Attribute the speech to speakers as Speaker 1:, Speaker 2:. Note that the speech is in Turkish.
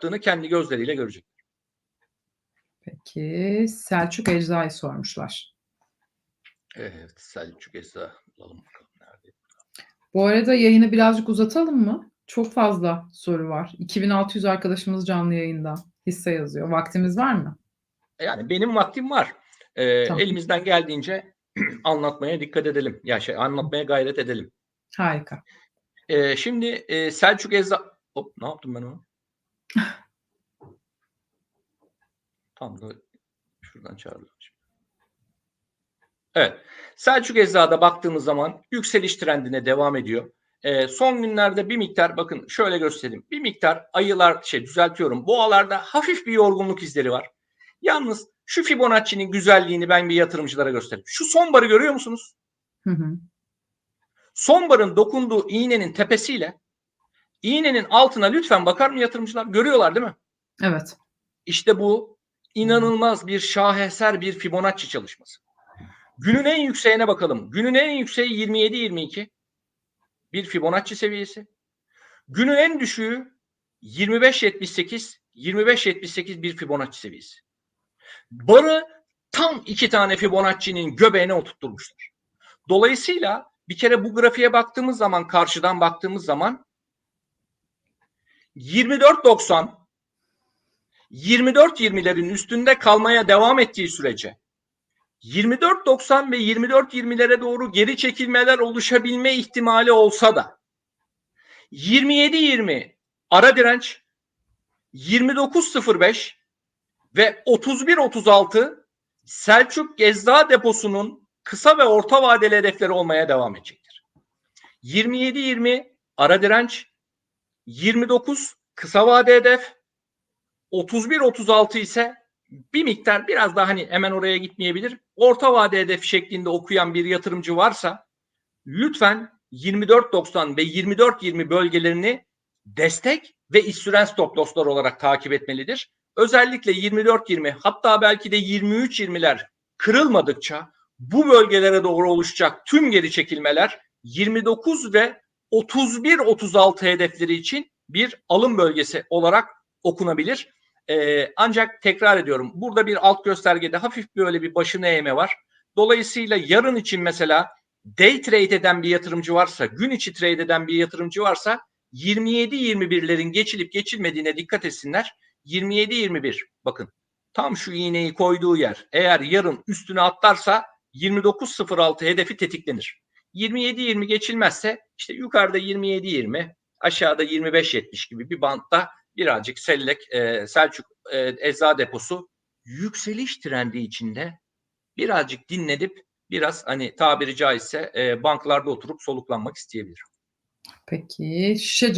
Speaker 1: yaptığını kendi gözleriyle görecek.
Speaker 2: Peki Selçuk Ecza'yı sormuşlar.
Speaker 1: Evet Selçuk Esa. Bulalım bakalım nerede.
Speaker 2: Bu arada yayını birazcık uzatalım mı? Çok fazla soru var. 2600 arkadaşımız canlı yayında hisse yazıyor. Vaktimiz var mı?
Speaker 1: Yani benim vaktim var. Ee,
Speaker 2: Tamam.
Speaker 1: Elimizden geldiğince anlatmaya dikkat edelim. Ya şey anlatmaya gayret edelim.
Speaker 2: Harika.
Speaker 1: Ee, şimdi e, Selçuk Eza... Hop ne yaptım ben onu? Tam da şuradan şimdi. Evet. Selçuk Ecza'da baktığımız zaman yükseliş trendine devam ediyor. Ee, son günlerde bir miktar bakın şöyle göstereyim. Bir miktar ayılar şey düzeltiyorum. Boğalarda hafif bir yorgunluk izleri var. Yalnız şu Fibonacci'nin güzelliğini ben bir yatırımcılara göstereyim. Şu son barı görüyor musunuz?
Speaker 2: Hı hı.
Speaker 1: Son barın dokunduğu iğnenin tepesiyle iğnenin altına lütfen bakar mı yatırımcılar? Görüyorlar değil mi?
Speaker 2: Evet.
Speaker 1: İşte bu inanılmaz bir şaheser bir Fibonacci çalışması. Günün en yükseğine bakalım. Günün en yükseği 27-22. Bir Fibonacci seviyesi. Günün en düşüğü 25-78. 25-78 bir Fibonacci seviyesi. Barı tam iki tane Fibonacci'nin göbeğine oturtturmuşlar. Dolayısıyla bir kere bu grafiğe baktığımız zaman karşıdan baktığımız zaman 24.90 24-20'lerin üstünde kalmaya devam ettiği sürece 24.90 ve 24-20'lere doğru geri çekilmeler oluşabilme ihtimali olsa da 27-20 ara direnç 29.05 ve 31.36 Selçuk Gezda deposunun kısa ve orta vadeli hedefleri olmaya devam edecektir. 27-20 ara direnç 29 kısa vade hedef 31-36 ise bir miktar biraz daha hani hemen oraya gitmeyebilir. Orta vade hedef şeklinde okuyan bir yatırımcı varsa lütfen 24.90 ve 24.20 bölgelerini destek ve iş süren stop losslar olarak takip etmelidir. Özellikle 24-20 hatta belki de 23-20'ler kırılmadıkça bu bölgelere doğru oluşacak tüm geri çekilmeler 29 ve 31-36 hedefleri için bir alım bölgesi olarak okunabilir. Ee, ancak tekrar ediyorum burada bir alt göstergede hafif böyle bir başını eğme var. Dolayısıyla yarın için mesela day trade eden bir yatırımcı varsa, gün içi trade eden bir yatırımcı varsa 27-21'lerin geçilip geçilmediğine dikkat etsinler. 27-21 bakın tam şu iğneyi koyduğu yer eğer yarın üstüne atlarsa 29.06 hedefi tetiklenir. 27-20 geçilmezse işte yukarıda 27-20 aşağıda 25-70 gibi bir bantta birazcık sellek e, Selçuk e, Ecza Deposu yükseliş trendi içinde birazcık dinledip biraz hani tabiri caizse e, banklarda oturup soluklanmak isteyebilir.
Speaker 2: Peki şişe